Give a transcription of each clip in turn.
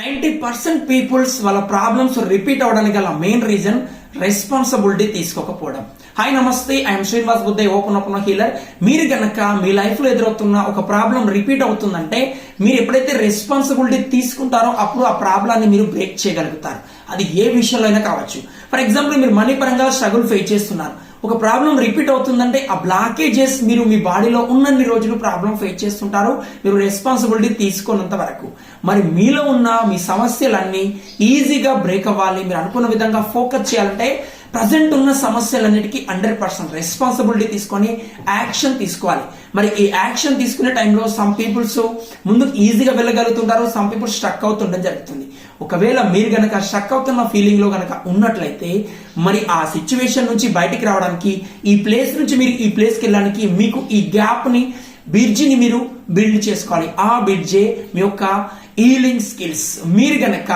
Ninety percent peoples వాళ్ళ problems repeat అవడానికి గల మెయిన్ రీజన్ రెస్పాన్సిబిలిటీ తీసుకోకపోవడం. Hi namaste I'm Srinivas Buddhe open open healer మీరు గనక మీ లైఫ్లో ఎదురవుతున్న ఒక ప్రాబ్లం రిపీట్ అవుతుందంటే మీరు ఎప్పుడైతే రెస్పాన్సిబిలిటీ తీసుకుంటారో అప్పుడు ఆ ప్రాబ్లాన్ని మీరు బ్రేక్ చేయగలుగుతారు. అది ఏ విషయంలో అయినా కావచ్చు. ఫర్ ఎగ్జాంపుల్ మీరు మనీ పరంగా స్ట్రగుల్ ఫేస్ చేస్తున్నారు. ఒక ప్రాబ్లం రిపీట్ అవుతుందంటే ఆ బ్లాకేజెస్ మీరు మీ బాడీలో ఉన్నన్ని రోజులు ప్రాబ్లం ఫేస్ చేస్తుంటారు మీరు రెస్పాన్సిబిలిటీ తీసుకున్నంత వరకు. మరి మీలో ఉన్న మీ సమస్యలన్నీ ఈజీగా బ్రేక్ అవ్వాలి. మీరు అనుకున్న విధంగా ఫోకస్ చేయాలంటే ప్రజెంట్ ఉన్న సమస్యలన్నిటికీ హండ్రెడ్ పర్సెంట్ రెస్పాన్సిబిలిటీ తీసుకొని యాక్షన్ తీసుకోవాలి. మరి ఈ యాక్షన్ తీసుకునే టైంలో సమ్ పీపుల్స్ ముందుకు ఈజీగా వెళ్ళగలుగుతుంటారు. సమ్ పీపుల్స్ స్ట్రక్ అవుతుండడం జరుగుతుంది. ఒకవేళ మీరు గనక షక్ అవుతున్న ఫీలింగ్లో గనక ఉన్నట్లయితే మరి ఆ సిచ్యువేషన్ నుంచి బయటికి రావడానికి ఈ ప్లేస్ నుంచి మీరు ఈ ప్లేస్కి వెళ్ళడానికి మీకు ఈ గ్యాప్ని బ్రిడ్జిని మీరు బిల్డ్ చేసుకోవాలి. ఆ బ్రిడ్జే మీ యొక్క ఈలింగ్ స్కిల్స్ మీరు గనక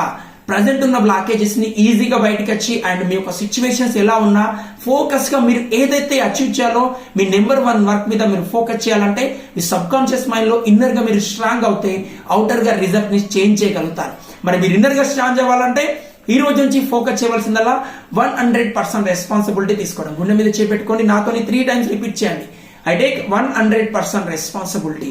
ప్రజెంట్ ఉన్న బ్లాకేజెస్ని ఈజీగా బయటకు వచ్చి అండ్ మీ యొక్క సిచ్యువేషన్స్ ఎలా ఉన్నా ఫోకస్గా మీరు ఏదైతే అచీవ్ చేయాలో మీ నెంబర్ వన్ వర్క్ మీద మీరు ఫోకస్ చేయాలంటే మీ సబ్ కాన్షియస్ మైండ్లో ఇన్నర్గా మీరు స్ట్రాంగ్ అవుతే అవుటర్గా రిజల్ట్ని చేంజ్ చేయగలుగుతారు. మరి మీరు ఇన్నర్గా స్ట్రాంగ్ అవ్వాలంటే ఈ రోజు నుంచి ఫోకస్ చేయవలసిందల్లా వన్ హండ్రెడ్ పర్సెంట్ రెస్పాన్సిబిలిటీ తీసుకోవడం. గుండె మీద చేపెట్టుకోండి. నాతోని త్రీ టైమ్స్ రిపీట్ చేయండి. I take one hundred percent responsibility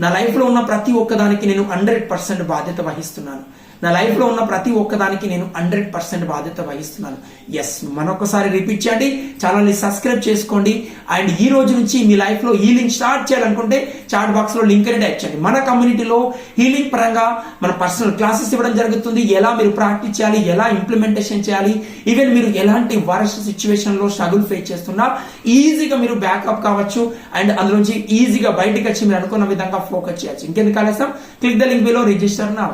నా లైఫ్లో ఉన్న ప్రతి ఒక్కదానికి నేను హండ్రెడ్ పర్సెంట్ బాధ్యత వహిస్తున్నాను. నా లైఫ్లో ఉన్న ప్రతి ఒక్కదానికి నేను హండ్రెడ్ పర్సెంట్ బాధ్యత వహిస్తున్నాను. ఎస్ మరొకసారి రిపీట్ చేయండి. ఛానల్ని సబ్స్క్రైబ్ చేసుకోండి. అండ్ ఈ రోజు నుంచి మీ లైఫ్లో హీలింగ్ స్టార్ట్ చేయాలనుకుంటే చాట్ బాక్స్లో లింక్ అనేది టైప్ చేయండి. మన కమ్యూనిటీలో హీలింగ్ పరంగా మన పర్సనల్ క్లాసెస్ ఇవ్వడం జరుగుతుంది. ఎలా మీరు ప్రాక్టీస్ చేయాలి? ఎలా ఇంప్లిమెంటేషన్ చేయాలి? ఈవెన్ మీరు ఎలాంటి వరస్ట్ సిచ్యువేషన్లో స్ట్రగుల్ ఫేస్ చేస్తున్నా ఈజీగా మీరు బ్యాకప్ కావచ్చు. అండ్ అందులోంచి ఈజీగా బయటకు వచ్చి మీరు అనుకున్న విధంగా ఫోకస్ చేయొచ్చు ఇంకెందుకు ఆలస్యం click the link below register నా